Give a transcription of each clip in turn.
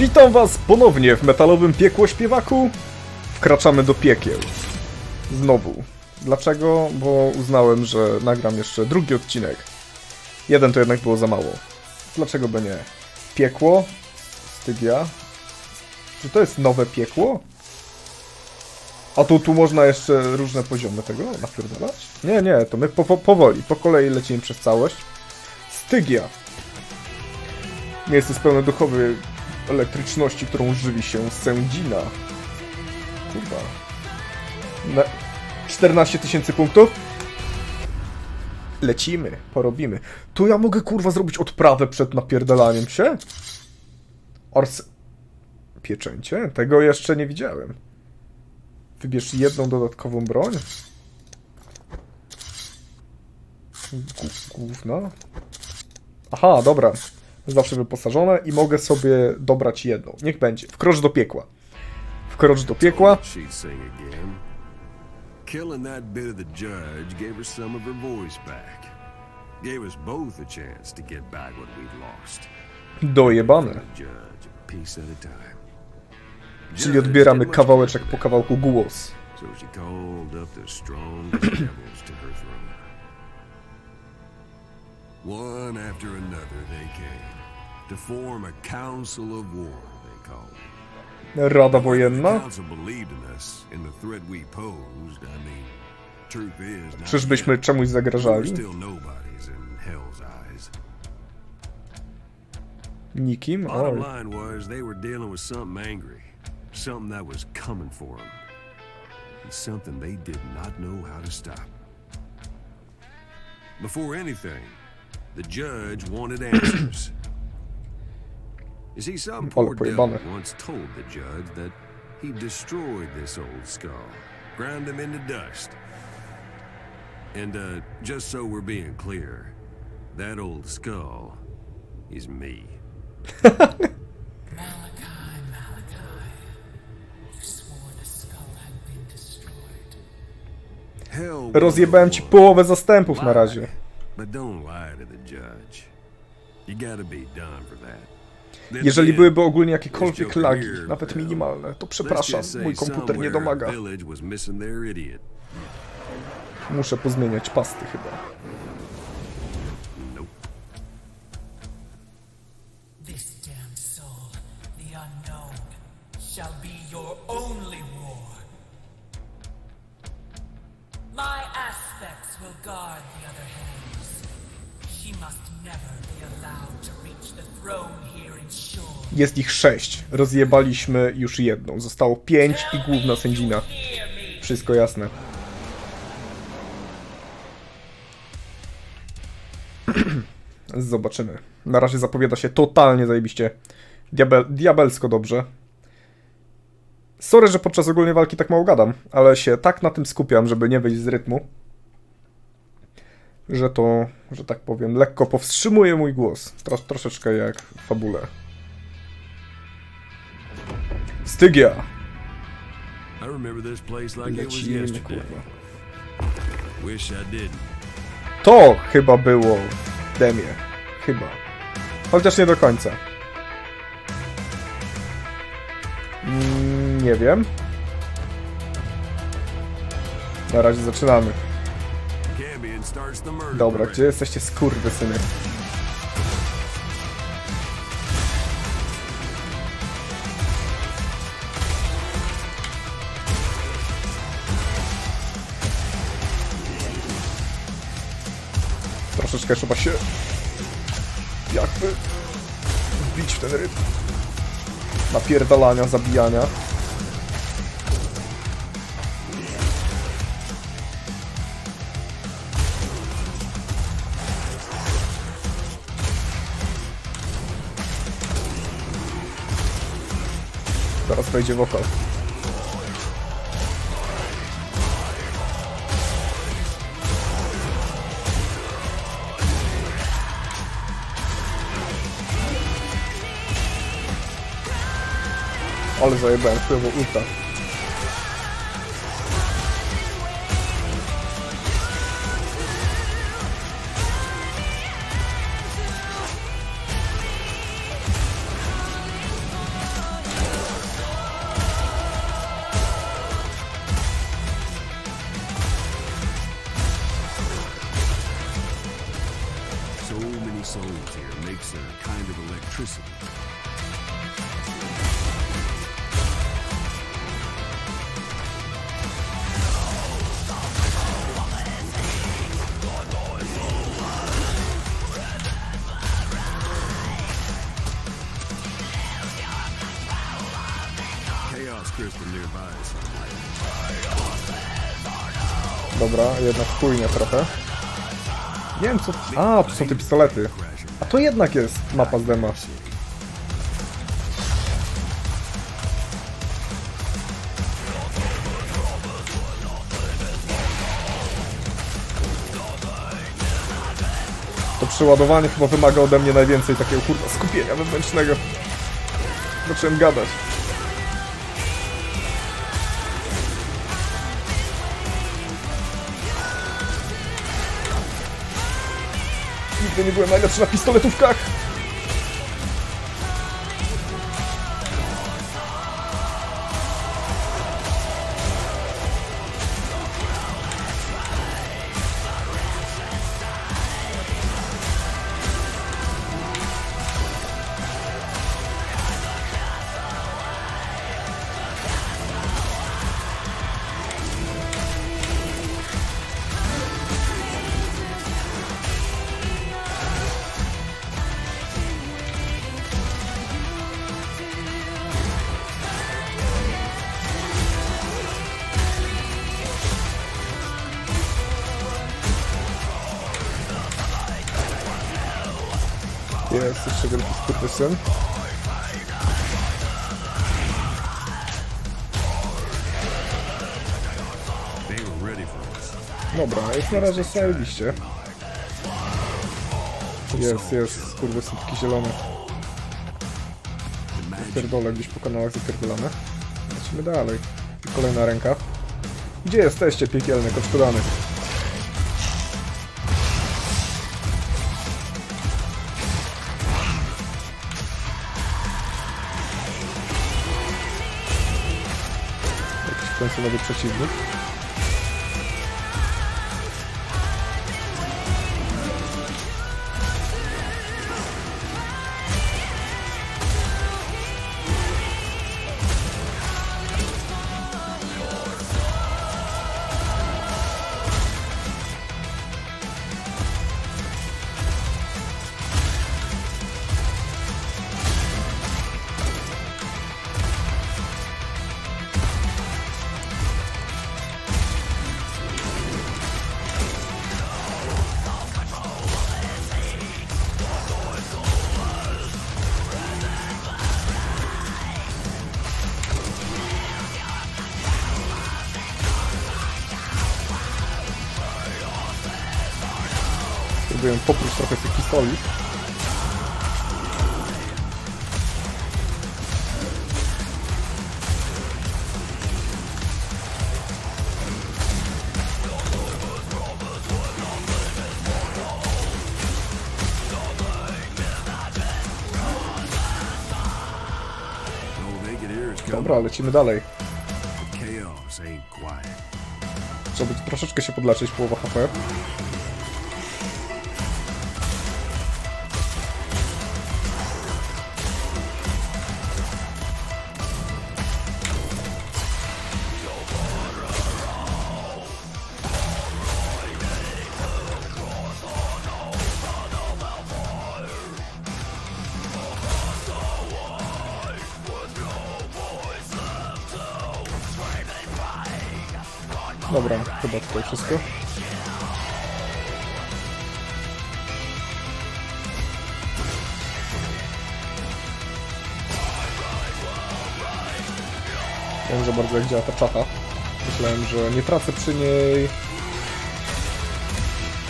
Witam was ponownie w metalowym piekło śpiewaku. Wkraczamy do piekieł. Znowu. Dlaczego? Bo uznałem, że nagram jeszcze drugi odcinek. Jeden to jednak było za mało. Dlaczego by nie? Piekło. Stygia. Czy to jest nowe piekło? A tu, tu można jeszcze różne poziomy tego napierdalać? Nie, nie, to my po, po, powoli, po kolei lecimy przez całość. Stygia. Miejsce spełnione duchowej elektryczności, którą żywi się sędzina. Kurwa. Na 14 tysięcy punktów? Lecimy, porobimy. Tu ja mogę kurwa zrobić odprawę przed napierdalaniem się? Ors... Pieczęcie? Tego jeszcze nie widziałem. Wybierz jedną dodatkową broń. Gó- Główna. Aha, dobra. Zawsze wyposażone i mogę sobie dobrać jedną. Niech będzie. Wkrocz do piekła. Wkrocz do piekła. Killing that bit of the judge gave her some of her voice back. Gave us both a chance to get back what we'd lost. Dojebane. Czyli odbieramy kawałeczek po kawałku głos. So she called up the strongest devils to her throne. One after another they came to form a council of war, they called it. Rada The wojenna. council believed in us, in the threat we posed. I mean, truth is, not Czyżbyśmy yet. czemuś We're zagrażali? still nobodies in Hell's eyes. Nikim? Bottom line was they were dealing with something angry, something that was coming for them, and something they did not know how to stop. Before anything, the judge wanted answers. you see, some Ale poor devil pojebane. once told the judge that he destroyed this old skull, ground him into dust. And uh, just so we're being clear, that old skull is me. Malachi, Malachi. You swore the skull had been destroyed. Hell Rozjebałem ci połowę zastępów na razie. But don't lie to the judge. You gotta be done for that. Jeżeli byłyby ogólnie jakiekolwiek lagi, nawet minimalne, to przepraszam, mój komputer nie domaga. Muszę pozmieniać pasty chyba. Jest ich sześć. Rozjebaliśmy już jedną. Zostało pięć i główna sędzina. Wszystko jasne. Zobaczymy. Na razie zapowiada się totalnie zajebiście. Diabel, diabelsko dobrze. Sorry, że podczas ogólnej walki tak mało gadam, ale się tak na tym skupiam, żeby nie wyjść z rytmu, że to, że tak powiem, lekko powstrzymuje mój głos. Tro, troszeczkę jak w fabule. Stygia! I remember this place like it was Lecimy, yesterday. kurwa. Wish I didn't. To chyba było w demie. Chyba. Chociaż nie do końca. Mm, nie wiem. Na razie zaczynamy. Dobra, gdzie jesteście skurwysyny? Troszeczkę trzeba się jakby wbić w ten rytm. Napierdalania, zabijania. Zaraz wejdzie wokal. Ale zajebałem wpływu ulta. Dobra, jednak chujnie trochę. Nie wiem co... A, to są te pistolety. A to jednak jest mapa z dema. To przeładowanie chyba wymaga ode mnie najwięcej takiego kurwa skupienia wewnętrznego. Zacząłem gadać. Nigdy nie byłem najlepszy na pistoletówkach. Jest jeszcze wielki skurwysyn. Dobra, jest na razie zajebiście. Jest, jest, skurwysyn taki zielony. Pierdolę gdzieś po kanałach zapierdolone. Lecimy dalej. I kolejna ręka. Gdzie jesteście, piekielny koczkodany? Jakiś końcowy przeciwnik. Próbuję popróć trochę tych coming. Dobra, lecimy dalej. Trzeba by troszeczkę się podleczyć, połowa HP. Nie wiem za bardzo jak działa ta czata. Myślałem, że nie tracę przy niej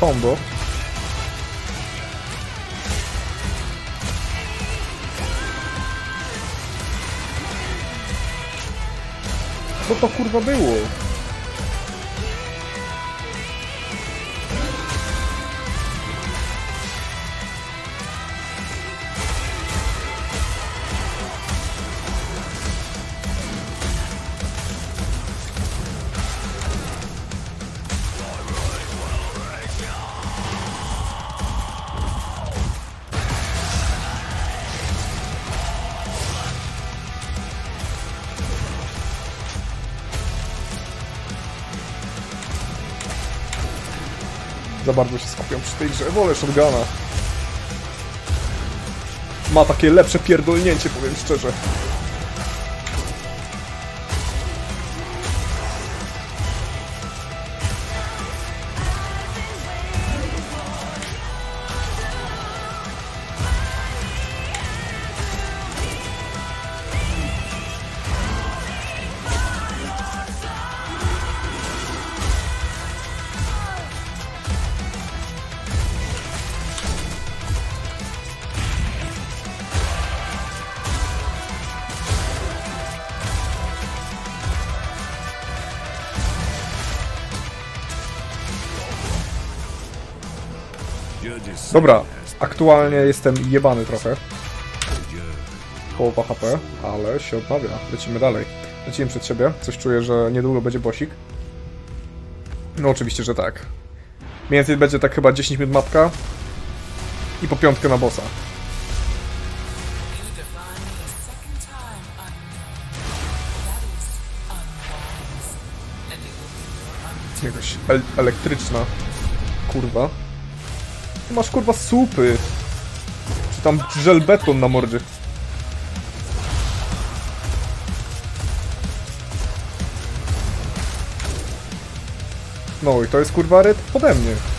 combo. Co to kurwa było? Za bardzo się skupiam przy tej grze. Wolę shotguna. Ma takie lepsze pierdolnięcie, powiem szczerze. Dobra, aktualnie jestem jebany trochę. Połowa HP, ale się odnawia. Lecimy dalej. Lecimy przed siebie. Coś czuję, że niedługo będzie bosik. No oczywiście, że tak. Mniej więcej będzie tak chyba 10 minut mapka. I po piątkę na bossa. Jakaś el elektryczna kurwa. Ty masz kurwa supy. Czy tam żelbeton na mordzie. No i to jest kurwa rytm pode mnie.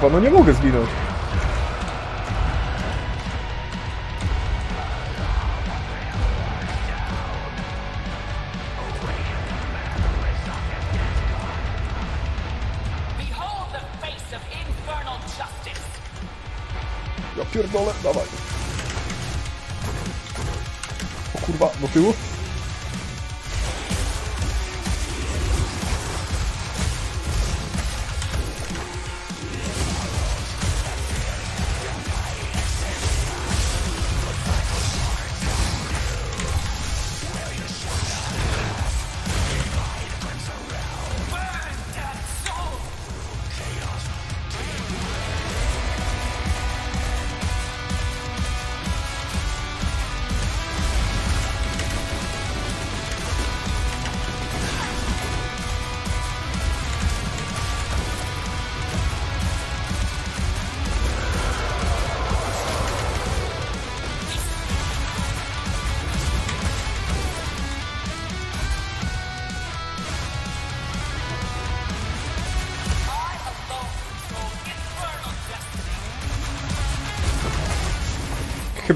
Kurwa, no nie mogę zginąć. Ja pierdolę, dawaj. O kurwa, do tyłu.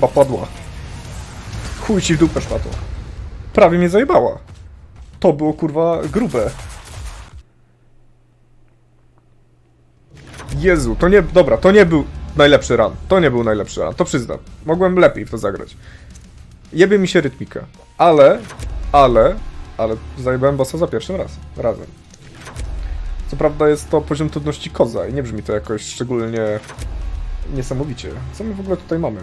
Chyba padła. Chuj ci w dupę szmato. Prawie mnie zajebała. To było kurwa grube. Jezu, to nie... Dobra, to nie był najlepszy run. To nie był najlepszy run, to przyznam. Mogłem lepiej w to zagrać. Jebie mi się rytmika. Ale, ale, ale zajebałem bossa za pierwszym raz, razem. Co prawda jest to poziom trudności koza i nie brzmi to jakoś szczególnie niesamowicie. Co my w ogóle tutaj mamy?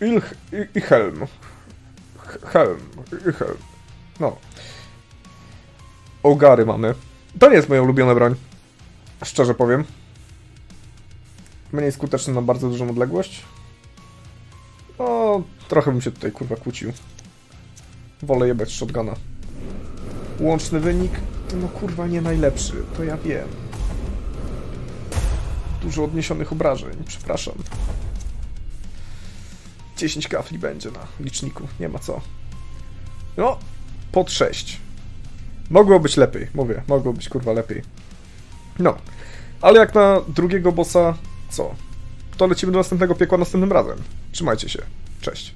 Ilch i, Helm. Helm. Helm. No. Ogary mamy. To nie jest moja ulubiona broń. Szczerze powiem. Mniej skuteczny na bardzo dużą odległość. No, trochę bym się tutaj kurwa kłócił. Wolę jebać shotguna. Łączny wynik No kurwa, nie najlepszy, to ja wiem. Dużo odniesionych obrażeń, przepraszam. 10 kafli będzie na liczniku, nie ma co. No, pod 6. Mogło być lepiej, mówię, mogło być kurwa lepiej. No, ale jak na drugiego bossa, co? To lecimy do następnego piekła następnym razem. Trzymajcie się, cześć.